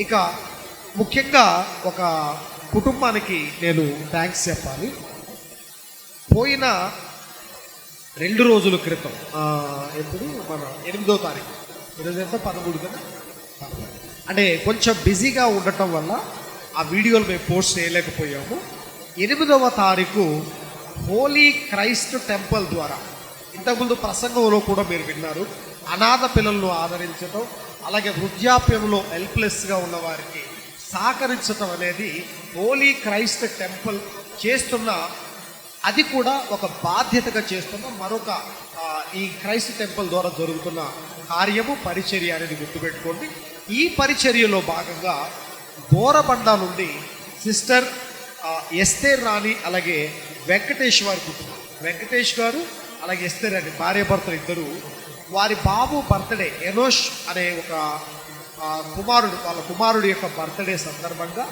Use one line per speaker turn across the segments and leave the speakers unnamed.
ఇక ముఖ్యంగా ఒక కుటుంబానికి నేను థ్యాంక్స్ చెప్పాలి. పోయిన రెండు రోజుల క్రితం ఎప్పుడు? మన ఎనిమిదో తారీఖు. ఈరోజు ఎంత? పదమూడు కదా? అంటే కొంచెం బిజీగా ఉండటం వల్ల ఆ వీడియోలు మేము పోస్ట్ చేయలేకపోయాము. ఎనిమిదవ తారీఖు హోలీ క్రైస్ట్ టెంపుల్ ద్వారా ఇంతకుముందు ప్రసంగంలో కూడా మీరు విన్నారు అనాథ పిల్లలను ఆదరించడం అలాగే వృద్ధాప్యంలో హెల్ప్లెస్గా ఉన్నవారికి సహకరించటం సహకరించడం అనేది హోలీ క్రైస్త టెంపుల్ చేస్తున్న అది కూడా ఒక బాధ్యతగా చేస్తున్న మరొక ఈ క్రైస్త టెంపుల్ ద్వారా జరుగుతున్న కార్యము పరిచర్య అనేది గుర్తుపెట్టుకోండి. ఈ పరిచర్యలో భాగంగా బోరబండ నుండి సిస్టర్ ఎస్తేర్ రాణి అలాగే వెంకటేష్ వారి కుటుంబం వెంకటేష్ గారు అలాగే ఎస్తేర్ రాణి భార్యభర్తలు ఇద్దరు వారి బాబు బర్త్డే ఎనోష్ అనే ఒక కుమారుడు వాళ్ళ కుమారుడి యొక్క బర్త్డే సందర్భంగా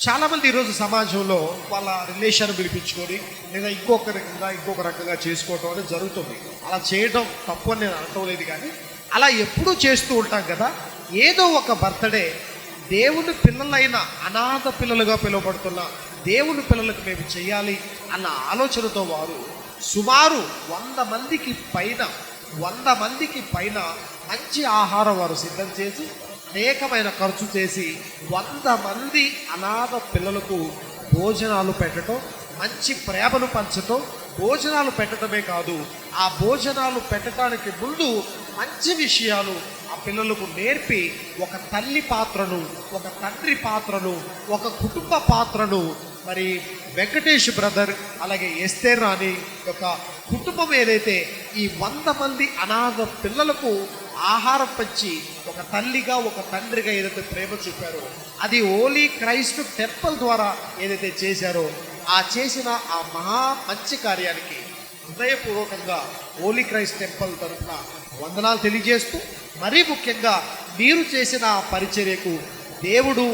చాలామంది ఈరోజు సమాజంలో వాళ్ళ రిలేషన్ పిలిపించుకొని లేదా ఇంకొక రకంగా ఇంకొక రకంగా చేసుకోవటం అనేది జరుగుతుంది. అలా చేయడం తప్పు అని నేను అనటం లేదు కానీ అలా ఎప్పుడూ చేస్తూ ఉంటాం కదా. ఏదో ఒక బర్త్డే దేవుని పిల్లలైన అనాథ పిల్లలుగా పిలువబడుతున్న దేవుని పిల్లలకు మేము చేయాలి అన్న ఆలోచనతో వారు సుమారు వంద మందికి పైన వంద మందికి పైన మంచి ఆహారం వారు సిద్ధం చేసి అనేకమైన ఖర్చు చేసి వంద మంది అనాథ పిల్లలకు భోజనాలు పెట్టడం మంచి ప్రేమను పంచటం భోజనాలు పెట్టడమే కాదు ఆ భోజనాలు పెట్టడానికి ముందు మంచి విషయాలు ఆ పిల్లలకు నేర్పి ఒక తల్లి పాత్రను ఒక తండ్రి పాత్రను ఒక కుటుంబ పాత్రను మరి వెంకటేష్ బ్రదర్ అలాగే ఎస్తే రాణి యొక్క కుటుంబం ఏదైతే ఈ వంద మంది అనాథ పిల్లలకు ఆహారం పంచి ఒక తల్లిగా ఒక తండ్రిగా ఏదైతే ప్రేమ చూపారో అది ఓలీ క్రైస్ట్ టెంపుల్ ద్వారా ఏదైతే చేశారో ఆ చేసిన ఆ మహా మంచి కార్యానికి హృదయపూర్వకంగా ఓలీ క్రైస్ట్ టెంపుల్ తరఫున వందనాలు తెలియజేస్తూ మరీ ముఖ్యంగా మీరు చేసిన ఆ పరిచర్యకు దేవుడు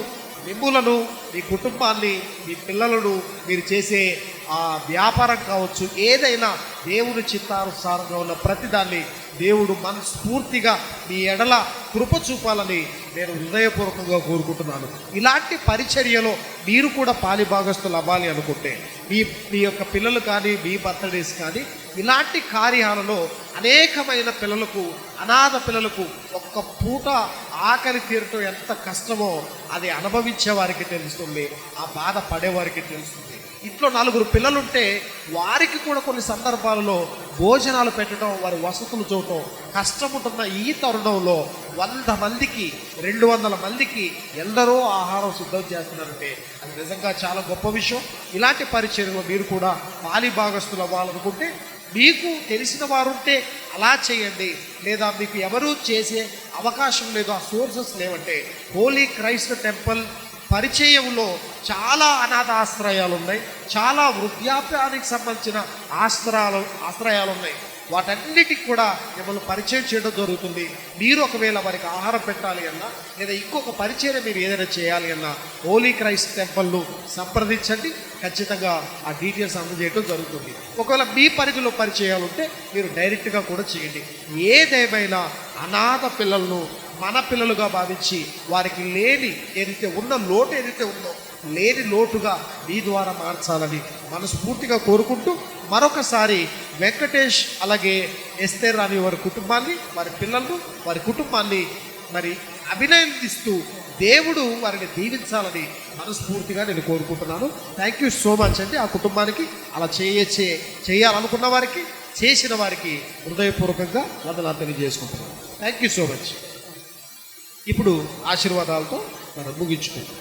మిమ్ములను మీ కుటుంబాన్ని మీ పిల్లలను మీరు చేసే ఆ వ్యాపారం కావచ్చు ఏదైనా దేవుని చిత్తానుసారంగా ఉన్న ప్రతిదాన్ని దేవుడు మనస్ఫూర్తిగా మీ ఎడల కృప చూపాలని నేను హృదయపూర్వకంగా కోరుకుంటున్నాను. ఇలాంటి పరిచర్యలో మీరు కూడా పాలి భాగస్తులు అవ్వాలి అనుకుంటే మీ మీ యొక్క పిల్లలు కానీ మీ బర్త్డేస్ కానీ ఇలాంటి కార్యాలలో అనేకమైన పిల్లలకు అనాథ పిల్లలకు ఒక్క పూట ఆకలి తీరటం ఎంత కష్టమో అది అనుభవించే వారికి తెలుస్తుంది ఆ బాధ పడేవారికి తెలుస్తుంది. ఇంట్లో నలుగురు పిల్లలుంటే వారికి కూడా కొన్ని సందర్భాలలో భోజనాలు పెట్టడం వారి వసతులు చూడటం కష్టముంటున్న ఈ తరుణంలో వంద మందికి రెండు వందల మందికి ఎందరో ఆహారం సిద్ధం చేస్తున్నారంటే అది నిజంగా చాలా గొప్ప విషయం. ఇలాంటి పరిచర్యలో మీరు కూడా పాలి భాగస్తులు అవ్వాలనుకుంటే మీకు తెలిసిన వారుంటే అలా చేయండి. లేదా మీకు ఎవరూ చేసే అవకాశం లేదు ఆ సోర్సెస్ లేవంటే. హోలీ క్రైస్ట్ టెంపుల్ పరిచయంలో చాలా అనాథ ఆశ్రయాలు ఉన్నాయి చాలా వృద్ధాప్యానికి సంబంధించిన ఆశ్రయాలు ఆశ్రయాలు ఉన్నాయి వాటన్నిటికి కూడా మిమ్మల్ని పరిచయం చేయడం జరుగుతుంది. మీరు ఒకవేళ వారికి ఆహారం పెట్టాలి అన్నా లేదా ఇంకొక పరిచయం మీరు ఏదైనా చేయాలి అన్నా హోలీ క్రైస్ట్ టెంపుల్ను సంప్రదించండి. ఖచ్చితంగా ఆ డీటెయిల్స్ అందజేయడం జరుగుతుంది. ఒకవేళ మీ పరిధిలో పరిచయాలు ఉంటే మీరు డైరెక్ట్గా కూడా చేయండి. ఏదేమైనా అనాథ పిల్లలను మన పిల్లలుగా భావించి వారికి లేని ఏదైతే ఉన్న లోటు ఏదైతే ఉందో లేని లోటుగా మీ ద్వారా మార్చాలని మనస్ఫూర్తిగా కోరుకుంటూ మరొకసారి వెంకటేష్ అలాగే ఎస్తేర్ రాని వారి కుటుంబాన్ని వారి పిల్లలను వారి కుటుంబాన్ని మరి అభినందిస్తూ దేవుడు వారిని దీవించాలని మనస్ఫూర్తిగా నేను కోరుకుంటున్నాను. థ్యాంక్ యూ సో మచ్ అండి. ఆ కుటుంబానికి అలా చేయచ్చే చేయాలనుకున్న వారికి చేసిన వారికి హృదయపూర్వకంగా వందనాలు తెలియజేసుకుంటున్నాను. థ్యాంక్ యూ సో మచ్ ఇప్పుడు ఆశీర్వాదాలతో మనం ముగించుకుంటాం